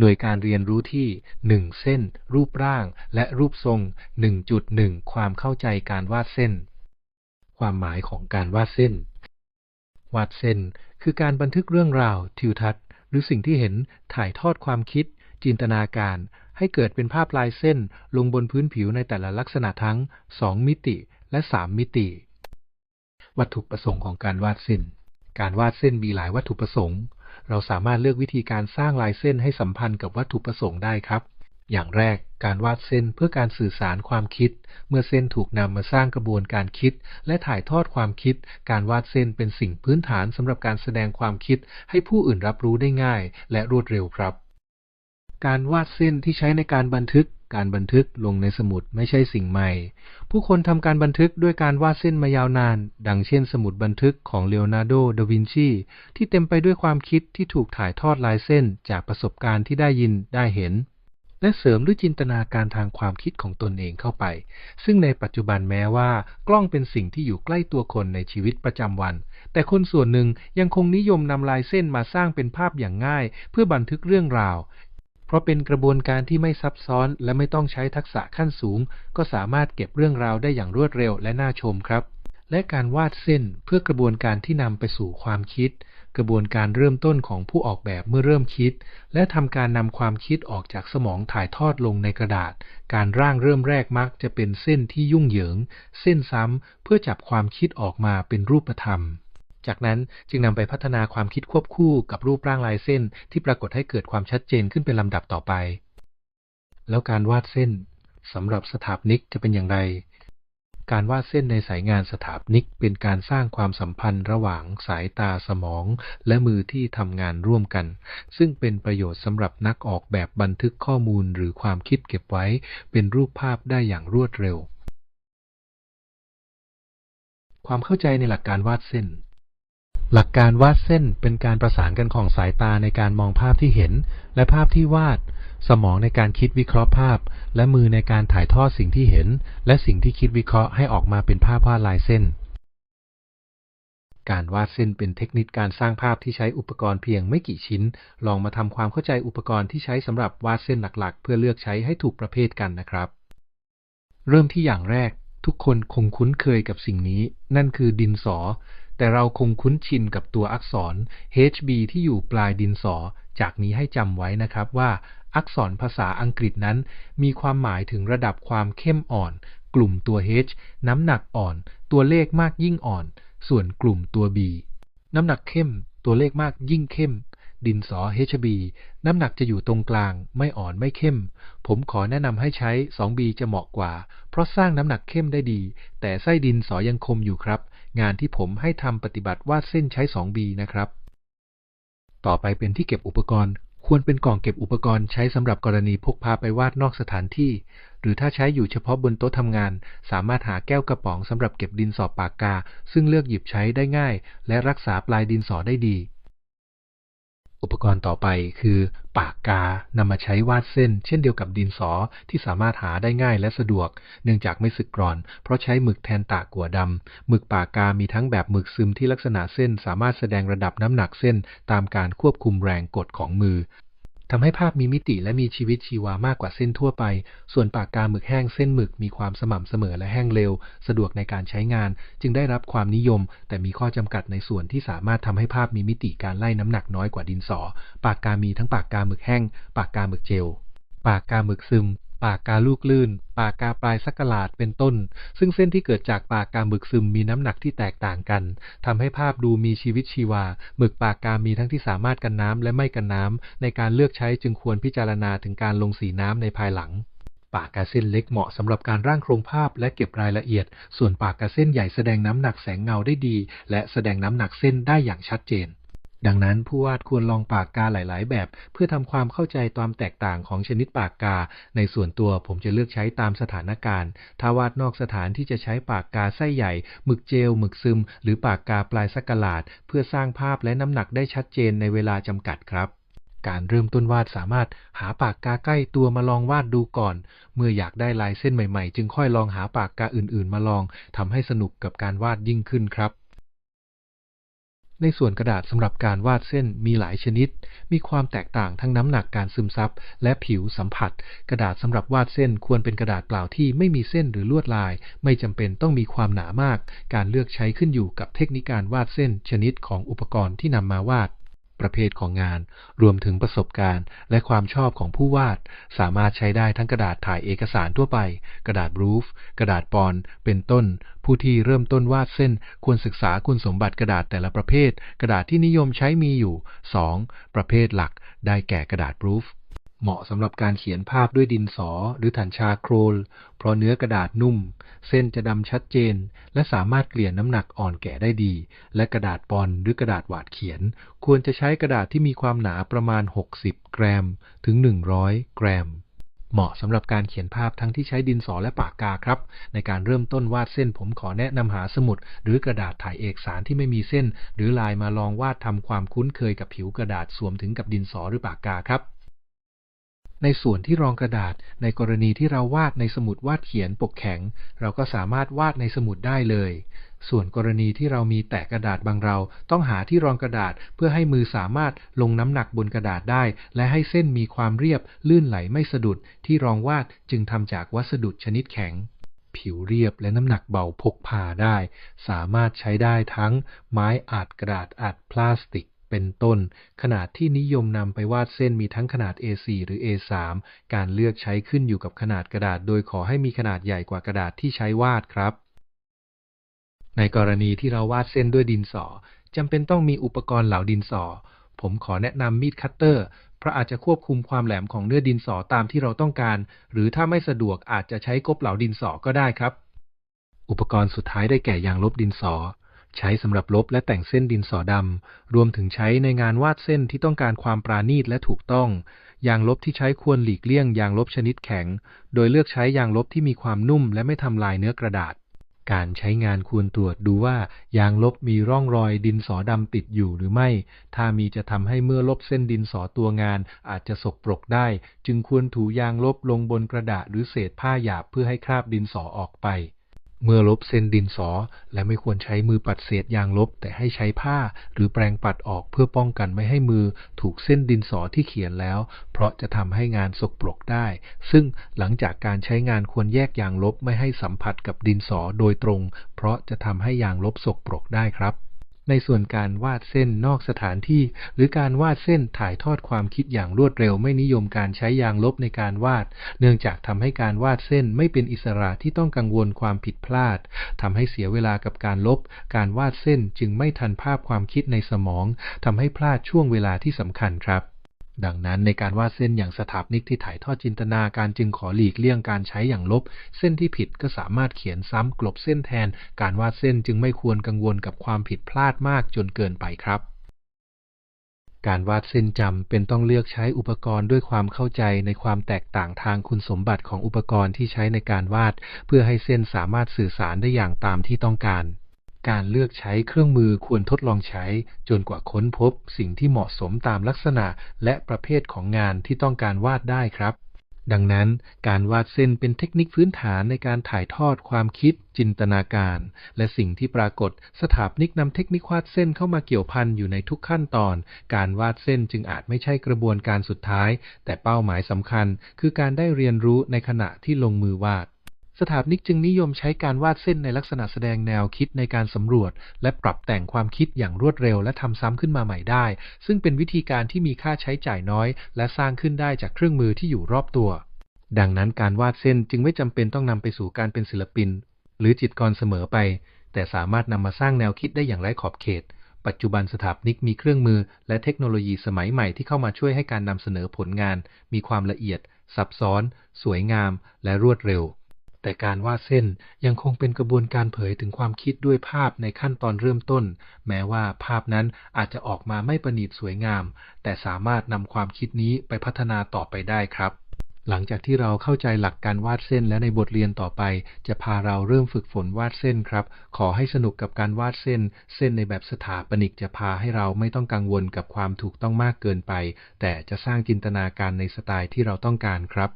หน่วยการเรียนรู้ที่ 1 เส้น รูปร่าง และรูปทรง 1.1 ความเข้าใจการวาดเส้น ความหมายของการวาดเส้น วาดเส้น คือการบันทึกเรื่องราว ทิวทัศน์ หรือสิ่งที่เห็นถ่ายทอดความคิด จินตนาการ ให้เกิดเป็นภาพลายเส้น ลงบนพื้นผิวในแต่ละลักษณะทั้ง 2 มิติและ 3 มิติ วัตถุประสงค์ของการวาดเส้น การวาดเส้นมีหลายวัตถุประสงค์ เราสามารถเลือกวิธีการสร้างลายเส้นให้สัมพันธ์กับวัตถุประสงค์ได้ครับ อย่างแรกการวาดเส้นเพื่อการสื่อสารความคิด เมื่อเส้นถูกนำมาสร้างกระบวนการคิด และถ่ายทอดความคิด การวาดเส้นเป็นสิ่งพื้นฐานสำหรับการแสดงความคิด ให้ผู้อื่นรับรู้ได้ง่าย และรวดเร็วครับ การวาดเส้นที่ใช้ในการบันทึก การบันทึกลงในสมุดไม่ใช่สิ่งใหม่ ผู้คนทำการบันทึกด้วยการวาดเส้นมายาวนาน ดังเช่นสมุดบันทึกของเลโอนาร์โด ดาวินชี ที่เต็มไปด้วยความคิดที่ถูกถ่ายทอดลายเส้นจากประสบการณ์ที่ได้ยินได้เห็น และเสริมด้วยจินตนาการทางความคิดของตนเองเข้าไป ซึ่งในปัจจุบันแม้ว่า กล้องเป็นสิ่งที่อยู่ใกล้ตัวคนในชีวิตประจำวัน แต่คนส่วนหนึ่งยังคงนิยมนำลายเส้นมาสร้างเป็นภาพอย่างง่าย เพื่อบันทึกเรื่องราว เพราะเป็นกระบวนการที่ไม่ซับซ้อน และไม่ต้องใช้ทักษะขั้นสูง ก็สามารถเก็บเรื่องราวได้อย่างรวดเร็วและน่าชมครับ และการวาดเส้นเพื่อกระบวนการที่นำไปสู่ความคิด กระบวนการเริ่มต้นของผู้ออกแบบเมื่อเริ่มคิด และทำการนำความคิดออกจากสมองถ่ายทอดลงในกระดาษ การร่างเริ่มแรกมักจะเป็นเส้นที่ยุ่งเหยิง เส้นซ้ำเพื่อจับความคิดออกมาเป็นรูปธรรม จากนั้นจึงนำไปพัฒนาความคิดควบคู่กับรูปร่างลายเส้นที่ปรากฏให้เกิดความชัดเจนขึ้นเป็นลำดับต่อไป แล้วการวาดเส้นสำหรับสถาปนิกจะเป็นอย่างไร การวาดเส้นในสายงานสถาปนิกเป็นการสร้างความสัมพันธ์ระหว่างสายตาสมอง และมือที่ทำงานร่วมกัน ซึ่งเป็นประโยชน์สำหรับนักออกแบบบันทึกข้อมูลหรือความคิดเก็บไว้ เป็นรูปภาพได้อย่างรวดเร็ว ความเข้าใจในหลักการวาดเส้น หลักการวาดเส้นเป็นการประสานกันของสายตาในการมองภาพที่เห็น และภาพที่วาด สมองในการคิดวิเคราะห์ภาพ และมือในการถ่ายทอดสิ่งที่เห็น และสิ่งที่คิดวิเคราะห์ให้ออกมาเป็นภาพวาดลายเส้น การวาดเส้นเป็นเทคนิคการสร้างภาพที่ใช้อุปกรณ์เพียงไม่กี่ชิ้น ลองมาทำความเข้าใจอุปกรณ์ที่ใช้สำหรับวาดเส้นหลักๆ เพื่อเลือกใช้ให้ถูกประเภทกันนะครับ เริ่มที่อย่างแรกทุกคนคงคุ้นเคยกับสิ่งนี้ นั่นคือดินสอ แต่เราคงคุ้นชินกับตัวอักษร HB ที่อยู่ปลายดินสอ จากนี้ให้จำไว้นะครับว่าอักษรภาษาอังกฤษนั้น มีความหมายถึงระดับความเข้มอ่อน กลุ่มตัว H น้ำหนักอ่อน ตัวเลขมากยิ่งอ่อน ส่วนกลุ่มตัว B น้ำหนักเข้ม ตัวเลขมากยิ่งเข้ม ดินสอ HB น้ำหนักจะอยู่ตรงกลาง ไม่อ่อนไม่เข้ม ผมขอแนะนำให้ใช้ 2B จะเหมาะกว่า เพราะสร้างน้ำหนักเข้มได้ดี แต่ไส้ดินสอยังคมอยู่ครับ งานที่ผมให้ทำปฏิบัติวาดเส้นใช้ 2B นะครับ ต่อไปเป็นที่เก็บอุปกรณ์ ควรเป็นกล่องเก็บอุปกรณ์ใช้สำหรับกรณีพกพาไปวาดนอกสถานที่ หรือถ้าใช้อยู่เฉพาะบนโต๊ะทำงาน สามารถหาแก้วกระป๋องสำหรับเก็บดินสอปากกา ซึ่งเลือกหยิบใช้ได้ง่าย และรักษาปลายดินสอได้ดีอุปกรณ์ต่อไปคือ ปากกานำมาใช้วาดเส้น เช่นเดียวกับดินสอที่สามารถหาได้ง่ายและสะดวก เนื่องจากไม่สึกกร่อน เพราะใช้หมึกแทนตากัวดำหมึกปากกามีทั้งแบบหมึกซึมที่ลักษณะเส้น สามารถแสดงระดับน้ำหนักเส้น ตามการควบคุมแรงกดของมือ ทำให้ภาพมีมิติและมีชีวิตชีวามากกว่าเส้นทั่วไป ส่วนปากกาหมึกแห้งเส้นหมึกมีความสม่ำเสมอและแห้งเร็ว สะดวกในการใช้งาน จึงได้รับความนิยม แต่มีข้อจำกัดในส่วนที่สามารถทำให้ภาพมีมิติการไล่น้ำหนักน้อยกว่าดินสอ ปากกามีทั้งปากกาหมึกแห้ง ปากกาหมึกเจล ปากกาหมึกซึม ปากกาลูกลื่น ปากกาปลายสักหลาดเป็นต้น ซึ่งเส้นที่เกิดจากปากกาหมึกซึมมีน้ำหนักที่แตกต่างกันทำให้ภาพดูมีชีวิตชีวา หมึกปากกามีทั้งที่สามารถกันน้ำและไม่กันน้ำในการเลือกใช้จึงควรพิจารณาถึงการลงสีน้ำในภายหลังปากกาเส้นเล็กเหมาะสำหรับการร่างโครงภาพและเก็บรายละเอียด ส่วนปากกาเส้นใหญ่แสดงน้ำหนักแสงเงาได้ดี และแสดงน้ำหนักเส้นได้อย่างชัดเจน ดังนั้นผู้วาดควรลองปากกาหลาย ๆ แบบ เพื่อทำความเข้าใจความแตกต่างของชนิดปากกา ในส่วนตัวผมจะเลือกใช้ตามสถานการณ์ ถ้าวาดนอกสถานที่จะใช้ปากกาไส้ใหญ่หมึกเจลหมึกซึม หรือปากกาปลายสักหลาด เพื่อสร้างภาพและน้ำหนักได้ชัดเจนในเวลาจำกัดครับการเริ่มต้นวาดสามารถหาปากกาใกล้ตัวมาลองวาดดูก่อน เมื่ออยากได้ลายเส้นใหม่ๆ จึงค่อยลองหาปากกาอื่นๆ มาลองทำให้สนุกกับการวาดยิ่งขึ้นครับ ในส่วนกระดาษสำหรับการวาดเส้นมีหลายชนิด มีความแตกต่างทั้งน้ำหนักการซึมซับและผิวสัมผัส กระดาษสำหรับวาดเส้นควรเป็นกระดาษเปล่าที่ไม่มีเส้นหรือลวดลาย ไม่จำเป็นต้องมีความหนามาก การเลือกใช้ขึ้นอยู่กับเทคนิคการวาดเส้นชนิดของอุปกรณ์ที่นำมาวาด ประเภทของงาน รวมถึงประสบการณ์ และความชอบของผู้วาด สามารถใช้ได้ทั้งกระดาษถ่ายเอกสารทั่วไป กระดาษบรูฟ กระดาษปอน เป็นต้น ผู้ที่เริ่มต้นวาดเส้น ควรศึกษาคุณสมบัติกระดาษแต่ละประเภท กระดาษที่นิยมใช้มีอยู่ 2. ประเภทหลัก ได้แก่กระดาษบรูฟ เหมาะสำหรับการเขียนภาพด้วยดินสอหรือถันชาโครล เพราะเนื้อกระดาษนุ่ม เส้นจะดำชัดเจน และสามารถเกลี่ยน้ำหนักอ่อนแก่ได้ดี และกระดาษปอนหรือกระดาษหวาดเขียน ควรจะใช้กระดาษที่มีความหนาประมาณ 60 กรัม ถึง 100 กรัม เหมาะสำหรับการเขียนภาพทั้งที่ใช้ดินสอและปากกาครับ ในการเริ่มต้นวาดเส้นผมขอแนะนำหาสมุด หรือกระดาษถ่ายเอกสารที่ไม่มีเส้น หรือลายมาลองวาดทำความคุ้นเคยกับผิวกระดาษสวมถึงกับดินสอหรือปากกาครับ ในส่วนที่รองกระดาษ ในกรณีที่เราวาดในสมุดวาดเขียนปกแข็ง เราก็สามารถวาดในสมุดได้เลย ส่วนกรณีที่เรามีแตะกระดาษบางเรา ต้องหาที่รองกระดาษเพื่อให้มือสามารถลงน้ำหนักบนกระดาษได้ และให้เส้นมีความเรียบลื่นไหลไม่สะดุด ที่รองวาดจึงทำจากวัสดุชนิดแข็ง ผิวเรียบและน้ำหนักเบาพกพาได้ สามารถใช้ได้ทั้งไม้อัดกระดาษอัดพลาสติก เป็นต้น ขนาดที่นิยมนำไปวาดเส้นมีทั้งขนาด A4 หรือ A3 การเลือกใช้ขึ้นอยู่กับขนาดกระดาษ โดยขอให้มีขนาดใหญ่กว่ากระดาษที่ใช้วาดครับ ในกรณีที่เราวาดเส้นด้วยดินสอจำเป็นต้องมีอุปกรณ์เหล่าดินสอ ผมขอแนะนำมีดคัตเตอร์เพราะอาจจะควบคุมความแหลมของเนื้อดินสอตามที่เราต้องการ หรือถ้าไม่สะดวกอาจจะใช้กบเหลาดินสอก็ได้ครับ อุปกรณ์สุดท้ายได้แก่ยางลบดินสอ ใช้สำหรับลบและแต่งเส้นดินสอดำ รวมถึงใช้ในงานวาดเส้นที่ต้องการความปราณีตและถูกต้อง ยางลบที่ใช้ควรหลีกเลี่ยงยางลบชนิดแข็ง โดยเลือกใช้ยางลบที่มีความนุ่มและไม่ทำลายเนื้อกระดาษ การใช้งานควรตรวจดูว่า ยางลบมีร่องรอยดินสอดำติดอยู่หรือไม่ ถ้ามีจะทำให้เมื่อลบเส้นดินสอตัวงาน อาจจะสกปรกได้ จึงควรถูยางลบลงบนกระดาษหรือเศษผ้าหยาบเพื่อให้คราบดินสอออกไป เมื่อลบเส้นดินสอ และไม่ควรใช้มือปัดเศษยางลบ แต่ให้ใช้ผ้าหรือแปรงปัดออกเพื่อป้องกันไม่ให้มือถูกเส้นดินสอที่เขียนแล้ว เพราะจะทำให้งานสกปรกได้ ซึ่งหลังจากการใช้งานควรแยกยางลบไม่ให้สัมผัสกับดินสอโดยตรง เพราะจะทำให้ยางลบสกปรกได้ครับ ในส่วนการวาดเส้นนอกสถานที่ หรือการวาดเส้นถ่ายทอดความคิดอย่างรวดเร็ว ไม่นิยมการใช้ยางลบในการวาด เนื่องจากทำให้การวาดเส้นไม่เป็นอิสระที่ต้องกังวลความผิดพลาดทำให้เสียเวลากับการลบ การวาดเส้นจึงไม่ทันภาพความคิดในสมองทำให้พลาดช่วงเวลาที่สำคัญครับ ดังนั้นในการวาดเส้นอย่างสถาปนิกที่ถ่ายทอดจินตนาการจึงขอหลีกเลี่ยงการใช้อย่างลบ เส้นที่ผิดก็สามารถเขียนซ้ำกลบเส้นแทน การวาดเส้นจึงไม่ควรกังวลกับความผิดพลาดมากจนเกินไปครับการวาดเส้นจำเป็นต้องเลือกใช้อุปกรณ์ด้วยความเข้าใจในความแตกต่างทางคุณสมบัติของอุปกรณ์ที่ใช้ในการวาด เพื่อให้เส้นสามารถสื่อสารได้อย่างตามที่ต้องการ การเลือกใช้เครื่องมือควรทดลองใช้ จนกว่าค้นพบสิ่งที่เหมาะสมตามลักษณะและประเภทของงานที่ต้องการวาดได้ครับ ดังนั้นการวาดเส้นเป็นเทคนิคพื้นฐานในการถ่ายทอดความคิด จินตนาการ และสิ่งที่ปรากฏ สถาปนิกนำเทคนิควาดเส้นเข้ามาเกี่ยวพันอยู่ในทุกขั้นตอน การวาดเส้นจึงอาจไม่ใช่กระบวนการสุดท้าย แต่เป้าหมายสำคัญ คือการได้เรียนรู้ในขณะที่ลงมือวาด สถาปนิกจึงนิยมใช้การวาดเส้นในลักษณะแสดงแนวคิดในการสำรวจ และปรับแต่งความคิดอย่างรวดเร็วและทำซ้ำขึ้นมาใหม่ได้ ซึ่งเป็นวิธีการที่มีค่าใช้จ่ายน้อย และสร้างขึ้นได้จากเครื่องมือที่อยู่รอบตัว ดังนั้นการวาดเส้นจึงไม่จำเป็นต้องนำไปสู่การเป็นศิลปิน หรือจิตกรเสมอไป แต่สามารถนำมาสร้างแนวคิดได้อย่างไร้ขอบเขตปัจจุบันสถาปนิกมีเครื่องมือ และเทคโนโลยีสมัยใหม่ที่เข้ามาช่วยให้การนำเสนอผลงาน มีความละเอียด ซับซ้อน สวยงาม และรวดเร็ว แต่การวาดเส้นยังคงเป็นกระบวนการเผยถึงความคิดด้วยภาพในขั้นตอนเริ่มต้น แม้ว่าภาพนั้นอาจจะออกมาไม่ประณีตสวยงาม แต่สามารถนำความคิดนี้ไปพัฒนาต่อไปได้ครับหลังจากที่เราเข้าใจหลักการวาดเส้นและในบทเรียนต่อไป จะพาเราเริ่มฝึกฝนวาดเส้นครับ ขอให้สนุกกับการวาดเส้น เส้นในแบบสถาปนิกจะพาให้เราไม่ต้องกังวลกับความถูกต้องมากเกินไป แต่จะสร้างจินตนาการในสไตล์ที่เราต้องการครับ